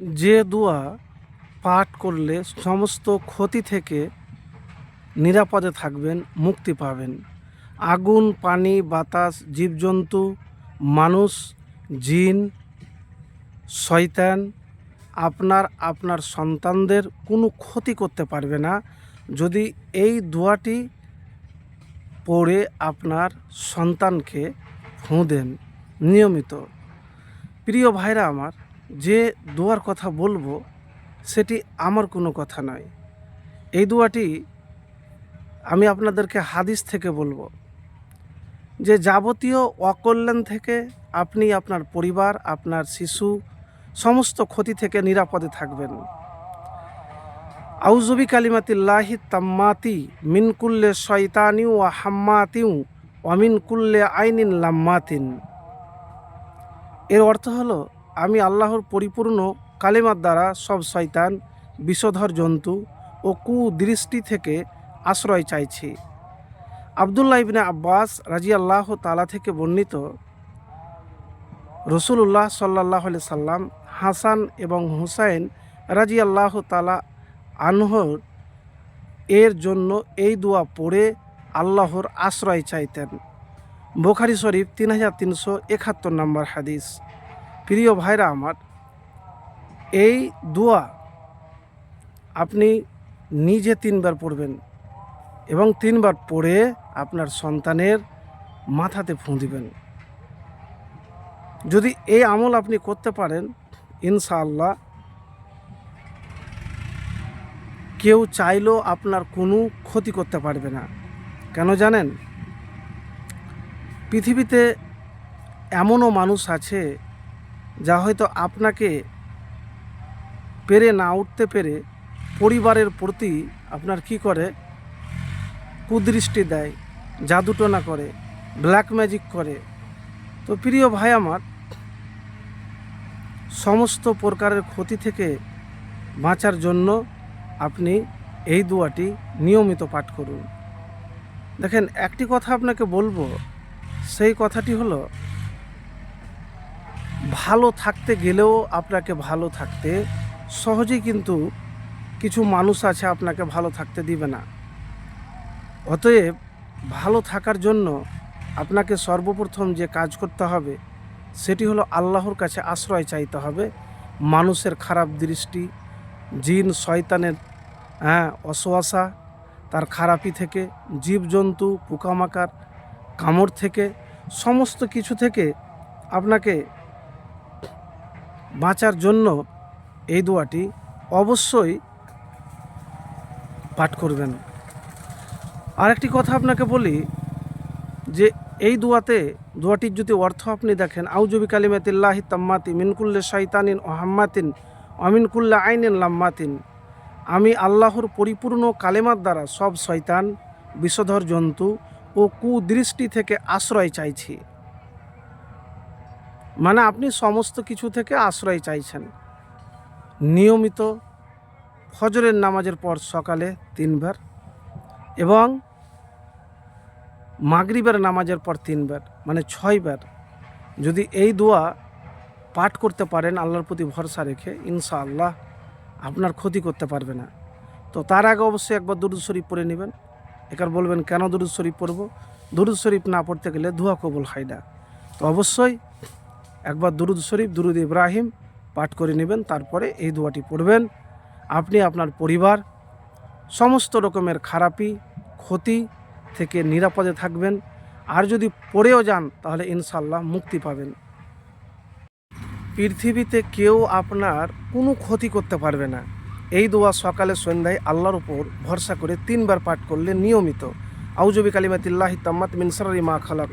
যে দোয়া পাঠ করলে সমস্ত ক্ষতি থেকে নিরাপদে থাকবেন, মুক্তি পাবেন। আগুন, পানি, বাতাস, জীবজন্তু, মানুষ, জিন, শয়তান, আপনার আপনার সন্তানদের কোনো ক্ষতি করতে পারবে না। যদি এই দোয়াটি পড়ে আপনার সন্তানকে ফুঁ দেন, নিয়মিত। প্রিয় ভাইরা আমার যে দোয়ার কথা বলব, সেটি আমার কোনো কথা নয়। এই দোয়াটি আমি আপনাদেরকে হাদিস থেকে বলব যে যাবতীয় অকল্যাণ থেকে আপনি আপনার পরিবার, আপনার শিশু, সমস্ত ক্ষতি থেকে নিরাপদে থাকবেন। আউজবি কালিমাতিল্লাহি তাম্মাতি মিনকুল্লে শয়তানিউ ও হাম্মাতিউ অমিন কুল্লে আইনিন লাম্মাতিন। এর অর্থ হলো আমি আল্লাহর পরিপূর্ণ কালেমার দ্বারা সব শয়তান, বিষধর জন্তু ও কুদৃষ্টি থেকে আশ্রয় চাইছি। আবদুল্লাহ ইবনে আব্বাস রাজি আল্লাহ তালা থেকে বর্ণিত রসুল্লাহ সাল্লাহ সাল্লাম হাসান এবং হুসাইন রাজি আল্লাহ তালা আনহর এর জন্য এই দোয়া পড়ে আল্লাহর আশ্রয় চাইতেন। বোখারি শরীফ তিন হাজার তিনশো একাত্তর নম্বর হাদিস। প্রিয় ভাইরা আমার, এই দোয়া আপনি নিজে তিনবার পড়বেন এবং তিনবার পড়ে আপনার সন্তানের মাথাতে ফুঁ দিবেন। যদি এই আমল আপনি করতে পারেন, ইনশাআল্লাহ কেউ চাইলেও আপনার কোনো ক্ষতি করতে পারবে না। কেন জানেন? পৃথিবীতে এমনও মানুষ আছে যা হয়তো আপনাকে পেরে না উঠতে পেরে পরিবারের প্রতি আপনার কি করে? কুদৃষ্টি দেয়, জাদুটনা করে ব্ল্যাক ম্যাজিক করে। তো প্রিয় ভাই আমার, সমস্ত প্রকারের ক্ষতি থেকে বাঁচার জন্য আপনি এই দোয়াটি নিয়মিত পাঠ করুন। দেখেন, একটি কথা আপনাকে বলব, সেই কথাটি হলো ভালো থাকতে গেলেও আপনাকে ভালো থাকতে, সহজেই কিন্তু কিছু মানুষ আছে আপনাকে ভালো থাকতে দিবে না। অতএব ভালো থাকার জন্য আপনাকে সর্বপ্রথম যে কাজ করতে হবে, সেটি হলো আল্লাহর কাছে আশ্রয় চাইতে হবে, মানুষের খারাপ দৃষ্টি, জিন, শয়তানের হ্যাঁ অশোয়াশা তার খারাপি থেকে, জীবজন্তু পোকামাকার কামড় থেকে, সমস্ত কিছু থেকে আপনাকে বাঁচার জন্য এই দোয়াটি অবশ্যই পাঠ করবেন। আরেকটি কথা আপনাকে বলি যে এই দোয়াতে, দোয়াটির যদি অর্থ আপনি দেখেন আউজবি কালিমাতিল্লাহি তাম্মাতি মিনকুল্লে শৈতানিন ও হাম্মাতিন অমিনকুল্লা আইনিন লাম্মাতিন। আমি আল্লাহর পরিপূর্ণ কালেমার দ্বারা সব শয়তান, বিষধর জন্তু ও কুদৃষ্টি থেকে আশ্রয় চাইছি। মানে আপনি সমস্ত কিছু থেকে আশ্রয় চাইছেন। নিয়মিত ফজরের নামাজের পর সকালে তিনবার এবং মাগরিবের নামাজের পর তিনবার মানে ছয়বার। যদি এই দোয়া পাঠ করতে পারেন, আল্লাহর প্রতি ভরসা রেখে, ইনশাআল্লাহ আপনার ক্ষতি করতে পারবে না। তো তার আগে অবশ্যই একবার দুরুদ শরীফ পড়ে নেবেন। একার বলবেন, কেন দুরুদ শরীফ পড়ব? দুরুদ শরীফ না পড়তে গেলে ধোয়া কবুল হয় না। তো অবশ্যই একবার দুরুদ শরীফ, দুরুদ ইব্রাহিম পাঠ করে নেবেন, তারপরে এই দোয়াটি পড়বেন। আপনি আপনার পরিবার, সমস্ত রকমের খারাপি, ক্ষতি থেকে নিরাপদে থাকবেন। আর যদি পড়েও যান, তাহলে ইনশাল্লাহ মুক্তি পাবেন। পৃথিবীতে কেউ আপনার কোনো ক্ষতি করতে পারবে না। এই দোয়া সকালে, সন্ধ্যায় আল্লাহর উপর ভরসা করে তিনবার পাঠ করলে নিয়মিত। আউজবি কালিমাতিল্লাহি তাম্মাত মিনসারি মা খালাক।